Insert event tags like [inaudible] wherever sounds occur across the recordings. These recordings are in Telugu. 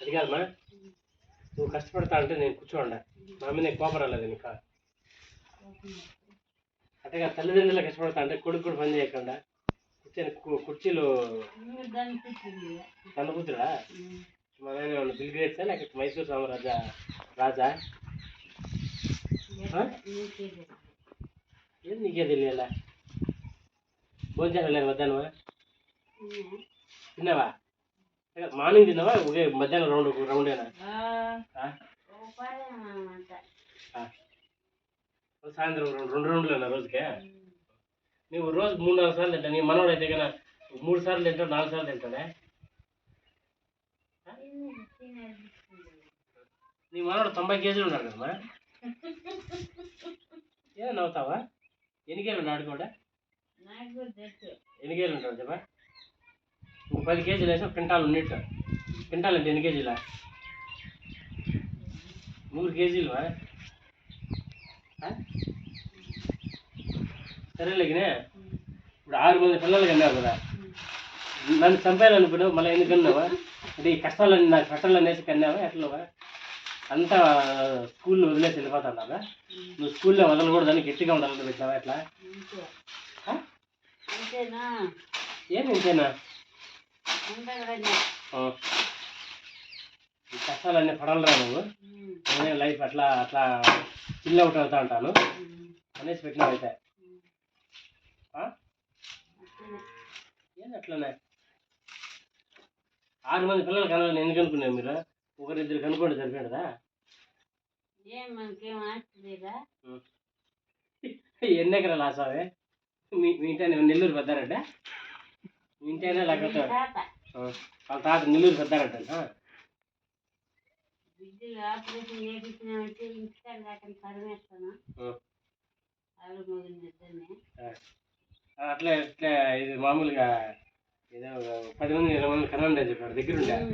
అది కాదమ్మా నువ్వు కష్టపడతా అంటే నేను కూర్చోండా మా మీద నీకు కోపం రాలేదు నీకు అట్టగా తల్లిదండ్రులు కష్టపడతా అంటే కొడుకు కూడా పని చేయకుండా కూర్చొని కు- కుర్చీలు దాన్ని పుట్టింది తన కూతురా మన ఆయన బిల్ గేట్సా లేకపోతే మైసూర్ సామ్రాజా రాజా ఆ? నీకే తెలుసు. ఏం నీకే తెలియాలా భోజనం లేదు మధ్యాహ్నమా ఉన్నా? తిన్నావా మార్నింగ్ తిన్నావా? ఒకే మధ్యాహ్నం రౌండ్ రౌండేనా. సాయంత్రం రెండు రెండు రౌండ్లు రోజుకే? నువ్వు రోజు మూడు నాలుగు సార్లు తింటా నీ మనవాడు అయితే కన్నా మూడు సార్లు తింటావు నాలుగు సార్లు తింటాడే. నీ మనవాడు తొంభై కేజీలు ఉన్నాడు కదమ్మా? [laughs] ఏ నవ్వుతావా? ఎన్ని కేజీలు ఉన్నాడు కూడా. ఎన్ని కేజీలు ఉంటాడు చెప్పా? పది కేజీలు వేసి క్వింటాల్ ఉన్నట్టు. క్వింటాల్ అంటే ఎన్ని కేజీలా? మూడు కేజీలు సరేలేగినే ఇప్పుడు ఆరు మంది పిల్లలు కన్నావు కదా. నన్ను చంపేయాలనుకున్నావు మళ్ళీ ఎందుకు కన్నావా అంటే ఈ కష్టాలన్నీ నాకు కష్టాలన్నీ వేసి కన్నావా? ఎట్లవా? అంతా స్కూల్లో వదిలేసి వెళ్ళిపోతున్నావా? నువ్వు స్కూల్లో వదలకూడదని గట్టిగా ఉండాలని పెట్టినావా ఎట్లా? అంతే. ఆ? అంతేనా ఏం ఇంతేనా? కష్టాలన్నీ పడాలరా నువ్వు. నేనే లైఫ్ అట్లా అట్లా చిల్ అవుట్ అవుతా ఉంటాను. అనేసి పెట్టినావు అయితే. ఏంది అట్లనే? ఆరు మంది పిల్లలు కనాలని ఎందుకు అనుకున్నావు మీరు? ఒకరిద్దరు కనుక్కోండి సరిపోయిందా? ఎన్ని ఎకరాలు ఆసావే మీ ఇంటి నెల్లూరు పెద్దారంట? మీ ఇంటైనా లేకపోతే? వాళ్ళ తాత నెల్లూరు పెద్దారంట ఆపరేషన్ చేయించినామంటే ఇంటికాడ అట్లా ఇట్లా ఇది మామూలుగా ఏదో పది మంది ఇరవై మంది కనండి అని చెప్పారు అనుకున్నాను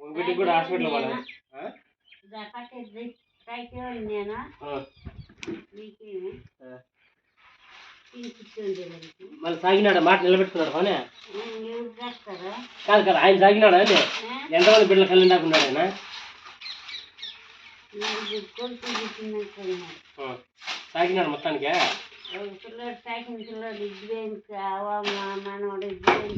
ఒక బిడ్డకి కూడా హాస్పిటల్ పైకేవాళ్ళు నేను మీకేమి ఆ. తిని కూర్చోండి దానికి మళ్ళీ సాగినాడు మాట నిలబెట్టుకున్నాడు పని కాదు కాదు ఆయన సాగినాడా అండి? ఎంతమంది బిడ్డలు కళ్ళు దాకున్నాడు ఆయన. సాగినాడు. మొత్తానికి? పిల్లోడు పిల్లోడు ఇద్దరు మనవాడు ఇద్దరు.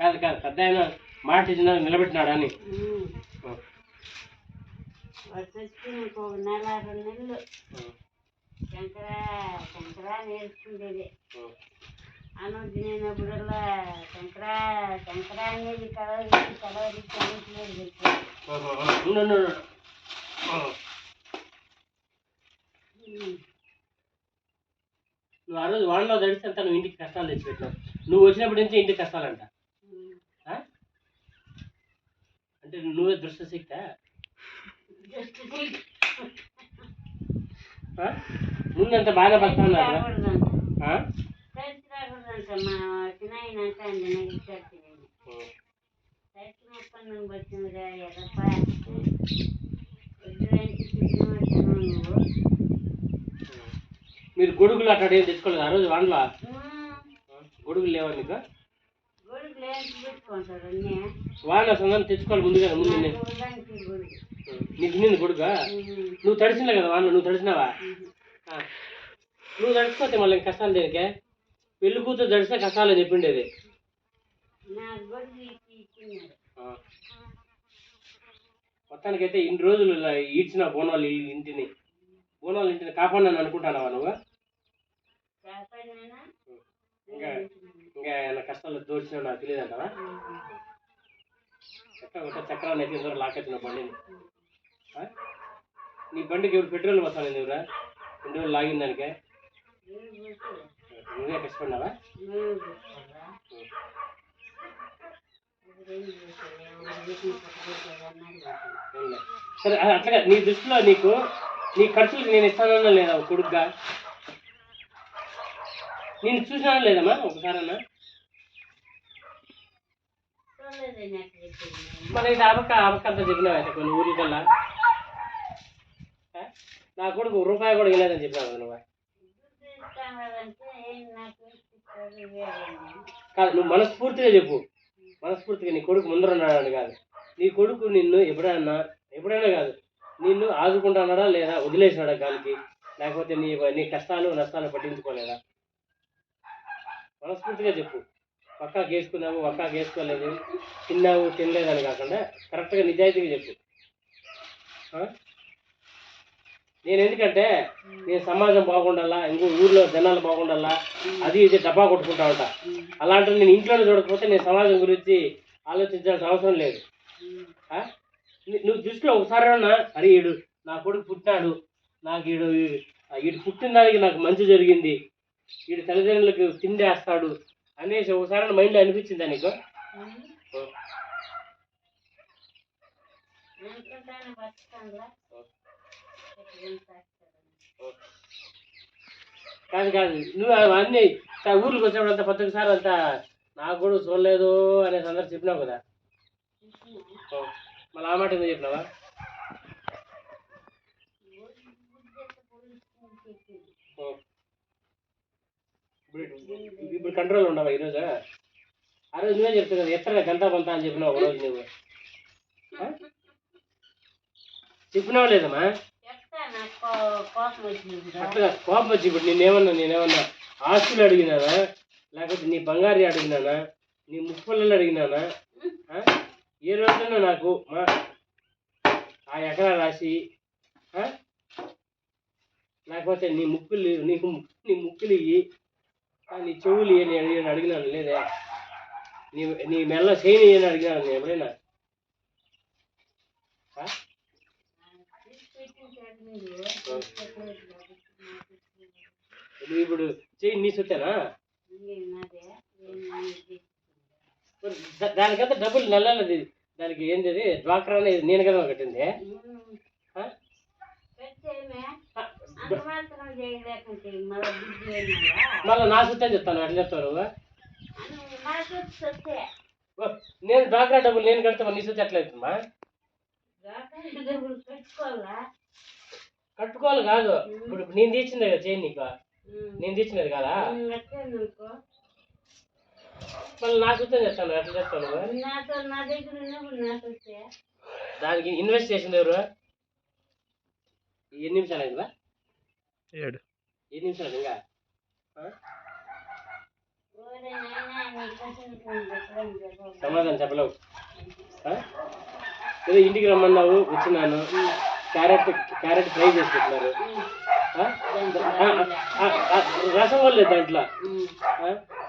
కాదు కాదు పెద్ద ఆయన మాట ఇచ్చిన నిలబెట్టినాడు అని. చచ్చిపోయినాక ఒక నెల రెండు నెలలు. శంకర శంకర నేర్చుకుండేది ఆ. అనుదినప్పుడల్లా శంకర శంకర అనేది. ఆ. ఉమ్. నువ్వు ఆ రోజు వాడిలో తడిస్తే అంతా నువ్వు ఇంటికి కష్టాలు తెచ్చిపెట్టినావు నువ్వు వచ్చినప్పటి నుంచి ఇంటికి కష్టాలంట? అంటే నువ్వే దృష్టశక్త. ముందంతా వచ్చాను నువ్వు మీరు గొడుగులు అట్లా ఏం తెచ్చుకోలేదు ఆ రోజు ఉమ్. గొడుగులు లేవా నీకు? వాడిన సందర్భం తెచ్చుకోవాలి ముందుగా ముందు దానికి గొడుగు నీకు గొడుగా ఉమ్. నువ్వు తడిసినా కదా వాడిలో నువ్వు తడిసినావా. నువ్వు తడిచిపోతే మళ్ళీ కష్టాలు దేనికే? పెళ్ళి కూతురు తడిస్తే కష్టాలు చెప్పిండేది. నా గొడుగు ఇచ్చి ఇచ్చినారు ఆ. మొత్తానికైతే ఇన్ని రోజులు ఇలా ఈడ్చిన బోనాలు ఇంటిని. బోనాలు ఇంటిని కాపాడినాను అనుకుంటానావా నువ్వు? ఇంకా ఇంకా ఏమైనా కష్టాలు దోచిన నాకు తెలియదు చక్కగా చక్క చక్రాన్ని అయితే ఇందరూ లాకెత్తిన బండిని. నీ బండికి ఎవరు పెట్రోల్ పోతాను ఎవరా రెండు రోజులు లాగిన దానికే. నువ్వే కష్టపడినావా? సరే అ- అట్లాగా నీ దృష్టిలో నీకు నీ ఖర్చులకు నేను ఇస్తానన్నా లేదా ఒక కొడుకుగా? నేను చూసినా లేదమ్మా ఒకసారన్నా మన ఇది ఆపక ఆపక అంతా చెప్పినావు అయితే కొన్ని ఊరికల్లా ఆ? నా కొడుకు రూపాయి కూడా ఇవ్వలేదని చెప్పినావు నువ్వు? కాదు నువ్వు మనస్ఫూర్తిగా చెప్పు. మనస్ఫూర్తిగా నీ కొడుకు ముందర ఉన్నాడని కాదు. నీ కొడుకు నిన్ను ఎప్పుడైనా ఎప్పుడైనా కాదు నిన్ను ఆదుకుంటున్నాడా లేదా వదిలేసినాడా గాలికి లేకపోతే నీ నీ కష్టాలు నష్టాలు పట్టించుకోలేదా? మనస్ఫూర్తిగా చెప్పు. పక్కాకి గేసుకున్నాము పక్కాకి వేసుకోలేదు తిన్నావు తినలేదని కాకుండా కరెక్ట్గా నిజాయితీగా చెప్పు. నేను ఎందుకంటే నేను సమాజం బాగుండాలా ఇంకో ఊర్లో జనాలు బాగుండాలా అది ఇది డబ్బా కొట్టుకుంటా ఉంటా. అలాంటి నేను ఇంట్లోనే చూడకపోతే నేను సమాజం గురించి ఆలోచించాల్సిన అవసరం లేదు. నువ్వు దృష్టిలో ఒకసారి అరే ఈడు నా కొడుకు పుట్టినాడు నాకు ఈడు ఈడు పుట్టిన దానికి నాకు మంచి జరిగింది ఈడు తల్లిదండ్రులకు తిండి వేస్తాడు అనేసి ఒకసారి మైండ్లో అనిపించిందా నీకు? కాదు కాదు. నువ్వు అవన్నీ తా- ఊర్లకు వచ్చినప్పుడు అంతా ప్రతి ఒక్కసారి అంతా నాకు కూడా చూడలేదు అనేసి అందరు చెప్పినావు కదా. మళ్ళీ ఆ మాట ఎందుకు చెప్పినావా. ఇప్పుడు ఇప్పుడు కంట్రోల్ ఉండవా ఈరోజు? ఆ రోజు నువ్వే చెప్తావు కదా ఎత్తగా గంట పంత అని చెప్పినావు ఒక రోజు నువ్వు. చెప్పినావు లేదమ్మా? అట్లా కోపం వచ్చి ఇప్పుడు నేనేమన్నా నేనేమన్నా ఆస్తులు అడిగినానా? లేకపోతే నీ బంగారు అడిగినానా? నీ ముప్పళ్ళు అడిగినానా? ఏ రోజున నాకు మా ఆ ఎకరా రాసి లేకపోతే నీ ముక్కులు నీకు నీ ముక్కులు ఇవి నీ చెవులు ఇయ్యి అని అడిగి అడిగినాను లేదే? నీ నీ మెల్ల చేయని అని అడిగినాను నేను ఎప్పుడైనా నువ్వు ఇప్పుడు చెయ్యి నీ సొత్తేనా? దానికంతా డబ్బులు నెలలది. దానికి ఏంది డ్వాక్రా అనేది నేను కదా కట్టింది ఆ? ఆ, అంతమాత్రం చేయలేకుంటే మళ్ళీ నా సొత్తని చెప్తాను అట్లా సొత్తే ఓ, నేను డ్వాక్రా డబ్బులు నేను కడితే నీ సొత్తు ఎట్లా అవుతుందా కట్టుకోవాలి కాదు. ఇప్పుడు నేను తీర్చిందే కదా చేయి నీకు. నేను తీర్చినది కదా? మళ్ళీ నా సొత్తని చెప్తాను ఎట్లా చెప్తావు నువ్వు? నాతో నా దగ్గర ఉన్నప్పుడు నాకు వస్తే దానికి ఇన్వెస్ట్ చేసింది ఎవరు? ఎన్ని నిమిషాలు అయిందా ఏడు. ఎన్ని నిమిషాలు ఇంకా సమాధానం చెప్పలేవు. ఏదో ఇంటికి రమ్మన్నావు వచ్చినాను. క్యారెట్ క్యారెట్ ఫ్రై చేసి పెట్టినారు. రసం కూడా లేదు దాంట్లో.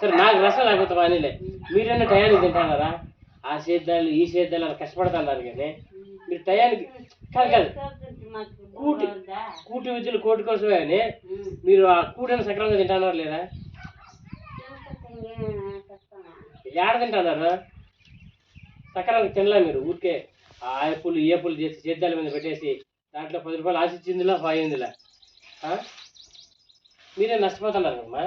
సరే నాకు రసం లేకపోతే వానిలే. మీరైనా టయానికి తింటున్నారా? ఆ సేద్యాలు ఈ సేద్యాలు అలా కష్టపడుతున్నారు కానీ మీరు టయానికి కాదు కాదు. కూటి? కూటి విద్యలు కోటి కోసమే ఉమ్. మీరు ఆ కూటని సక్రమంగా తింటున్నారు లేదా? ఏడ తింటున్నారు సక్రమంగా తినలే మీరు ఊరికే ఆ ఈ అప్పులు చేసి సేద్యాల మీద పెట్టేసి దాంట్లో పది రూపాయలు ఆశించిందిలా పోయిందిలా? మీరే నష్టపోతున్నారు కదమ్మా?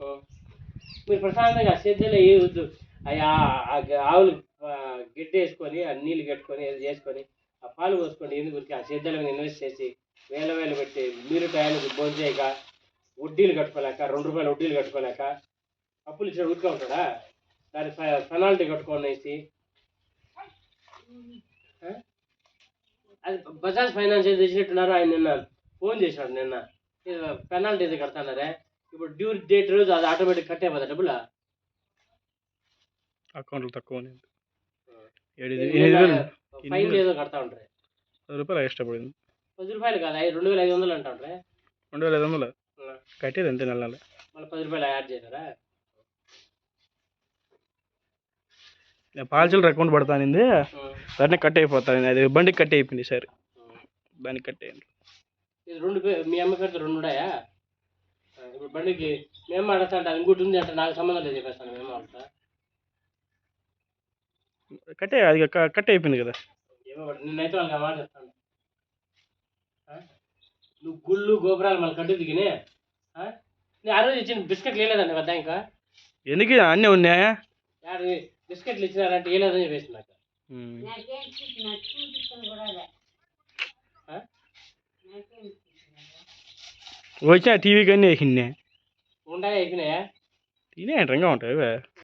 ఆ. మీరు ప్రశాంతంగా సేద్యాలు ఏ వద్దు అవి ఆవులు గిడ్డ వేసుకొని ఆ నీళ్ళు కట్టుకొని అది చేసుకొని ఆ పాలు పోసుకొని ఎందుకు ఆ సేద్యాల మీద ఇన్వెస్ట్ చేసి వేల వేలు పెట్టి మీరు టయానికి భోజనం చేయక వడ్డీలు కట్టుకోలేక రెండు రూపాయలు వడ్డీలు కట్టుకోలేక అప్పులు ఇచ్చిన ఊరికే ఉంటాడా? దాని పెనాల్టీ కట్టుకోనేసి? అది బజాజ్ ఫైనాన్స్ ఏదో తెచ్చినట్టున్నారు ఆయన నిన్న ఫోన్ చేశాడు నిన్న. పెనాల్టీ ఏదో కడతాన్నారే. ఇప్పుడు డ్యూ డేట్ రోజు అది ఆటోమేటిక్ కట్టే కదా డబ్బులా? అకౌంట్లో తక్కువ ఫైన్ ఏదో కడతా ఉంటారు పది రూపాయలు ఎక్స్ట్రా పడింది. పది రూపాయలు కాదు? ఐదు రెండు వేల ఐదు వందలు అంటా ఉంటారు రెండు వేల ఐదు వందలు? కట్టేది అంతే నెల నెల మళ్ళీ పది రూపాయలు యాడ్ చేశారా? పాలసీలు అకౌంట్ పడతానింది. దాన్ని కట్ అయిపోతాను అది బండికి కట్ అయిపోయింది సార్. దానికి కట్ అయ్యింది ఇది రెండు మీ అమ్మ పేరుతో రెండు ఉన్నాయా? ఇప్పుడు బండికి మేము అడతా అంటే ఇంకోటి ఉంది అంటే నాకు సంబంధం లేదు చెప్పేస్తాను మేము అడుగుతా కట్ అయ్యి- అది కట్ అయిపోయింది కదా. ఒకటి. నిన్నైతే వాళ్ళకి మాట చెప్తాను? నువ్వు గుళ్ళు గోపురాలు మళ్ళీ కట్టు దిగినే? నేను ఆ రోజు ఇచ్చిన బిస్కెట్లు వేయలేదండి వద్ద ఇంకా? ఎందుకు అన్నీ ఉన్నాయా? యాడ బిస్కెట్లు ఇచ్చినారంటే వేయలేదని చెప్పేసి నాకు? వచ్చిన టీవీకి అన్నీ వేసిండే. ఉంటాయి అయిపోయినాయా? తినే ఇంకా ఉంటాయి ఇవే.